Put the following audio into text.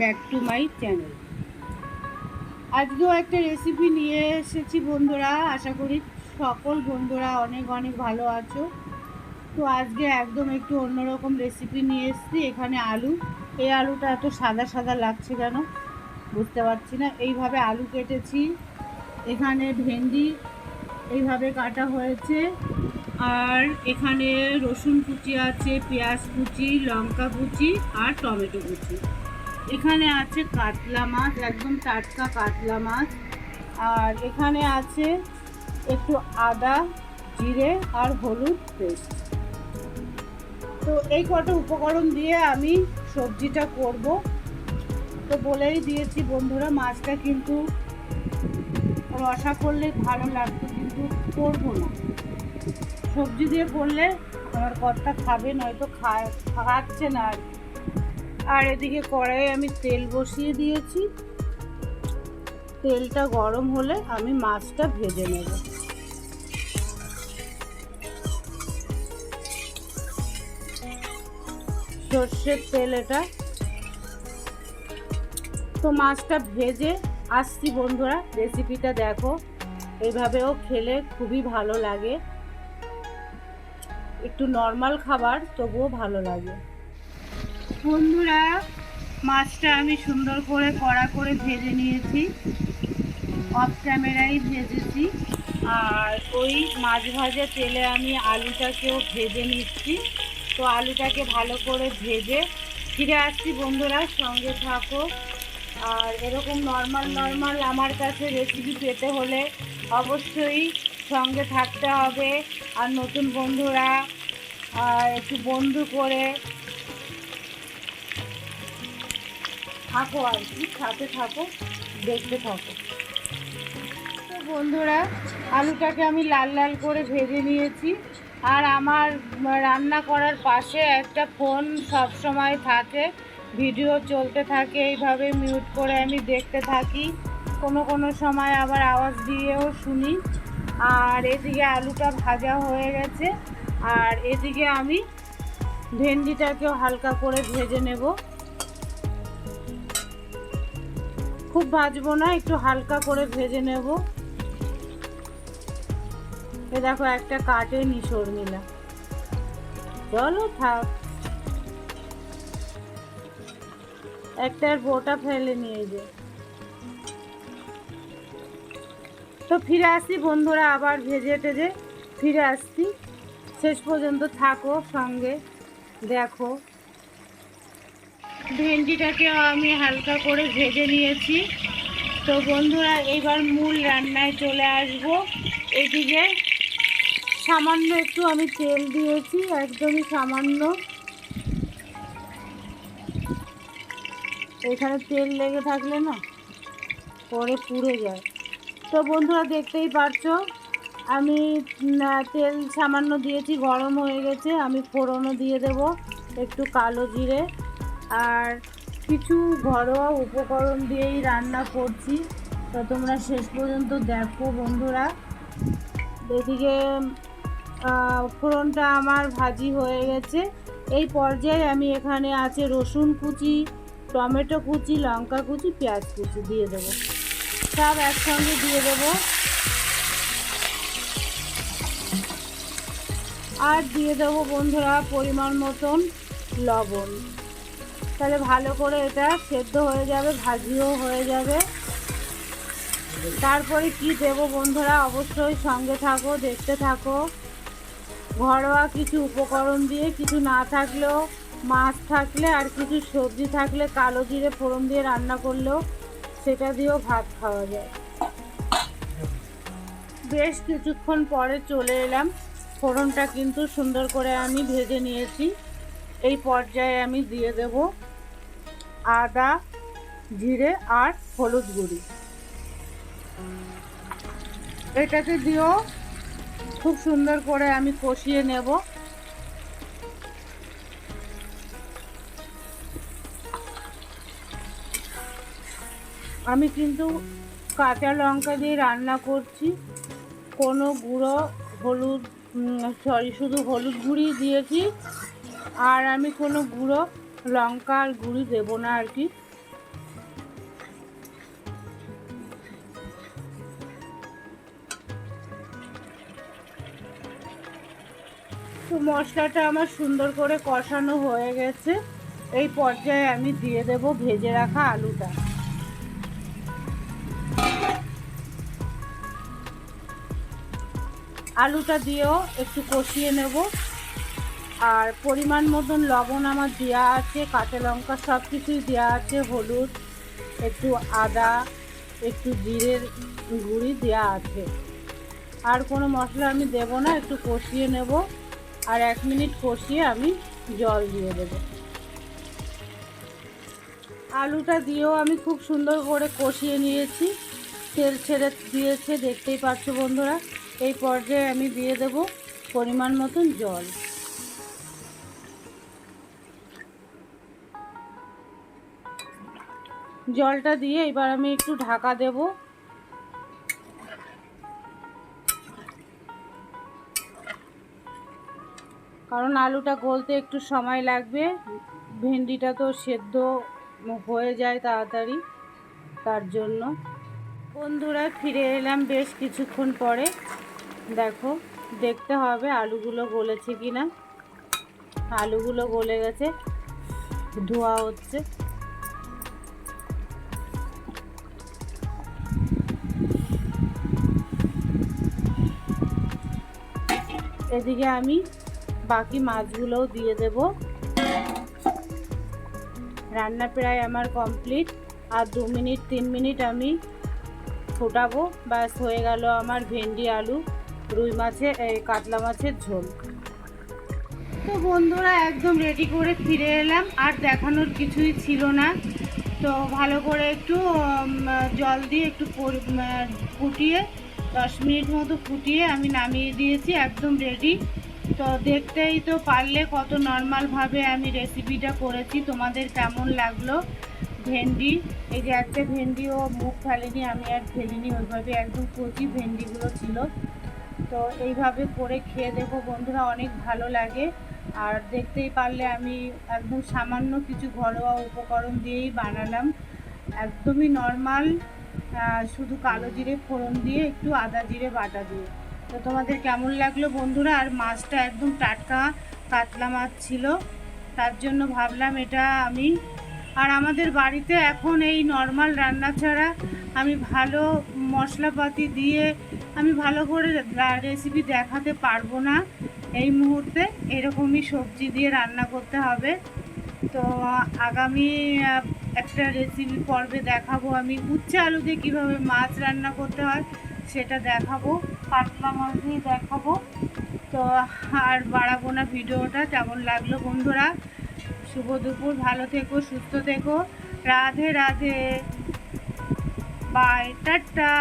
Back to my channel. আজকেও একটা recipe নিয়ে এসেছি বন্ধুরা। আশা করি সকল বন্ধুরা অনেক অনেক ভালো আছো। তো আজকে একদম একটু অন্যরকম রেসিপি নিয়ে এসেছি। এখানে আলু। এই আলুটা এত সাদা সাদা লাগছে কেন? বুঝতে পারছি না। এইভাবে আলু কেটেছি। এখানে ভেন্ডি এইভাবে কাটা হয়েছে। আর এখানে রসুন কুচি আছে, পেঁয়াজ কুচি, লঙ্কা কুচি আর টমেটো কুচি। এখানে আছে কাতলা মাছ, একদম টাটকা কাতলা মাছ। আর এখানে আছে একটু আদা, জিরে আর হলুদ পেস্ট। তো এই কটা উপকরণ দিয়ে আমি সবজিটা করব। তো বলেই দিয়েছি বন্ধুরা, মাছটা কিন্তু রসা করলে ভালো লাগতো, কিন্তু করব না। সবজি দিয়ে করলে আমার কর্তা খাবে, নয়তো খায় খাচ্ছে না আর কি। আর এদিকে কড়াইয়ে আমি তেল বসিয়ে দিয়েছি। তেলটা গরম হলে আমি মাছটা ভেজে নেব। সর্ষের তেল এটা। তো মাছটা ভেজে আসছি বন্ধুরা রেসিপিটা দেখো। এইভাবেও খেলে খুবই ভালো লাগে। একটু নর্মাল খাবার, তবুও ভালো লাগে। বন্ধুরা, মাছটা আমি সুন্দর করে কড়া করে ভেজে নিয়েছি। অফ ক্যামেরাই ভেজেছি। আর ওই মাছ ভাজা তেলে আমি আলুটাকেও ভেজে নিচ্ছি। তো আলুটাকে ভালো করে ভেজে ফিরে আসছি বন্ধুরা, সঙ্গে থাকো। আর এরকম নর্মাল নর্মাল আমার কাছে রেসিপি পেতে হলে অবশ্যই সঙ্গে থাকতে হবে। আর নতুন বন্ধুরা একটু বন্ধু করে থাকো আর কি, সাথে থাকো, দেখতে থাকো। তো বন্ধুরা, আলুটাকে আমি লাল লাল করে ভেজে নিয়েছি। আর আমার রান্না করার পাশে একটা ফোন সব সময় থাকে, ভিডিও চলতে থাকে, এইভাবে মিউট করে আমি দেখতে থাকি। কোনো কোনো সময় আবার আওয়াজ দিয়েও শুনি। আর এদিকে আলুটা ভাজা হয়ে গেছে। আর এদিকে আমি ভেন্ডিটাকেও হালকা করে ভেজে নেব। খুব ভাজবো না, একটু হালকা করে ভেজে নেব। এ দেখো, একটা কাটে নি শর্মিলা চলো থাক। একটার বোটা ফেলে নিয়ে যে। তো ফিরে আসছি বন্ধুরা, আবার ভেজে টেজে ফিরে আসছি। শেষ পর্যন্ত থাকো সঙ্গে, দেখো। ভেন্ডিটাকেও আমি হালকা করে ভেজে নিয়েছি। তো বন্ধুরা, এবার মূল রান্নায় চলে আসব। এদিকে সামান্য একটু আমি তেল দিয়েছি, একদমই সামান্য। এখানে তেল লেগে থাকলে না পরে পুড়ে যায়। তো বন্ধুরা, দেখতেই পারছ, আমি তেল সামান্য দিয়েছি, গরম হয়ে গেছে, আমি ফোড়নও দিয়ে দেব, একটু কালো জিরে। আর কিছু ঘরোয়া উপকরণ দিয়েই রান্না করছি। তো তোমরা শেষ পর্যন্ত দেখো বন্ধুরা। এদিকে ফোড়নটা আমার ভাজি হয়ে গেছে। এই পর্যায়ে আমি এখানে আছে রসুন কুচি, টমেটো কুচি, লঙ্কা কুচি, পেঁয়াজ কুচি দিয়ে দেবো। সব একসঙ্গে দিয়ে দেবো। আর দিয়ে দেবো বন্ধুরা পরিমাণ মতন লবণ। তাহলে ভালো করে এটা সেদ্ধ হয়ে যাবে, ভাজিও হয়ে যাবে। তারপরে কি দেব বন্ধুরা? অবশ্যই সঙ্গে থাকো, দেখতে থাকো। ঘরোয়া কিছু উপকরণ দিয়ে, কিছু না থাকলেও, মাছ থাকলে আর কিছু সবজি থাকলে কালো জিরে ফোড়ন দিয়ে রান্না করলেও সেটা দিয়েও ভাত খাওয়া যায়। বেশ কিছুক্ষণ পরে চলে এলাম। ফোড়নটা কিন্তু সুন্দর করে আমি ভেজে নিয়েছি। এই পর্যায়ে আমি দিয়ে দেব আদা, জিরে আর হলুদ গুঁড়ি। এটাকে দিয়েও খুব সুন্দর করে আমি কষিয়ে নেব। আমি কিন্তু কাঁচা লঙ্কা দিয়ে রান্না করছি। কোনো গুঁড়ো, হলুদ সরি শুধু হলুদ গুঁড়ি দিয়েছি। আর আমি কোনো গুঁড়ো লঙ্কা আর গুঁড়ি দেবো না আর কি। তো মশলাটা আমার সুন্দর করে কষানো হয়ে গেছে। এই পর্যায়ে আমি দিয়ে দেব ভেজে রাখা আলুটা। আলুটা দিয়েও একটু কষিয়ে নেব। আর পরিমাণ মতন লবণ আমার দেওয়া আছে, কাঁচা লঙ্কা সব কিছুই দেওয়া আছে, হলুদ, একটু আদা, একটু জিরের গুঁড়ি দেওয়া আছে। আর কোনো মশলা আমি দেব না, একটু কষিয়ে নেব। আর এক মিনিট কষিয়ে আমি জল দিয়ে দেব। আলুটা দিয়েও আমি খুব সুন্দর করে কষিয়ে নিয়েছি। তেল ছেড়ে দিয়েছে, দেখতেই পাচ্ছ বন্ধুরা। এই পর্যায়ে আমি দিয়ে দেব পরিমাণ মতন জল। জলটা দিয়ে এবার আমি একটু ঢাকা দেব। কারণ আলুটা গলতে একটু সময় লাগবে। ভেন্ডিটা তো সেদ্ধ হয়ে যায় তাড়াতাড়ি, তার জন্য। বন্ধুরা, ফিরে এলাম বেশ কিছুক্ষণ পরে। দেখো, দেখতে হবে আলুগুলো গলেছে কি না আলুগুলো গলে গেছে, ধোয়া হচ্ছে। এদিকে আমি বাকি মাছগুলোও দিয়ে দেব। রান্না প্রায় আমার কমপ্লিট। আর দু মিনিট, তিন মিনিট আমি ফোটাবো। ব্যাস, হয়ে গেল আমার ভেন্ডি, আলু, রুই এই কাতলা মাছের ঝোল। তো বন্ধুরা, একদম রেডি করে ফিরে এলাম। আর দেখানোর কিছুই ছিল না। তো ভালো করে একটু জল দিয়ে একটু ফুটিয়ে দশ মিনিট মতো ফুটিয়ে আমি নামিয়ে দিয়েছি, একদম রেডি তো দেখতেই তো পারলে কত নর্মালভাবে আমি রেসিপিটা করেছি। তোমাদের কেমন লাগল? ভেন্ডি, এই যে একটা ভেন্ডিও মুখ ফেলেনি, আমি আর ফেলিনি, ওইভাবে একদম কচি ভেন্ডিগুলো ছিল। তো এইভাবে করে খেয়ে দেখো বন্ধুরা, অনেক ভালো লাগে। আর দেখতেই পারলে আমি একদম সামান্য কিছু ঘরোয়া উপকরণ দিয়েই বানালাম। একদমই নর্মাল শুধু কালো জিরে ফোড়ন দিয়ে, একটু আদা জিরে, বাটা দিয়ে। তো তোমাদের কেমন লাগল বন্ধুরা? আর মাছটা একদম টাটকা, কাতলা মাছ ছিল। তার জন্য ভাবলাম এটা আমি। আর আমাদের বাড়িতে এখন এই নর্মাল রান্না ছাড়া আমি ভালো মশলাপাতি দিয়ে আমি ভালো করে রেসিপি দেখাতে পারব না। এই মুহূর্তে এরকমই সবজি দিয়ে রান্না করতে হবে। তো আগামী একটা রেসিপি পর্বে দেখাবো। আমি উচ্ছে আলু দিয়ে কীভাবে মাছ রান্না করতে হয় সেটা দেখাবো, পাতলা মাছ দিয়ে দেখাবো। তো, আর বাড়াবো না ভিডিওটা, কেমন লাগল বন্ধুরা? শুভ দুপুর, ভালো থেকো, সুস্থ থেকো। রাধে রাধে। Bye tata.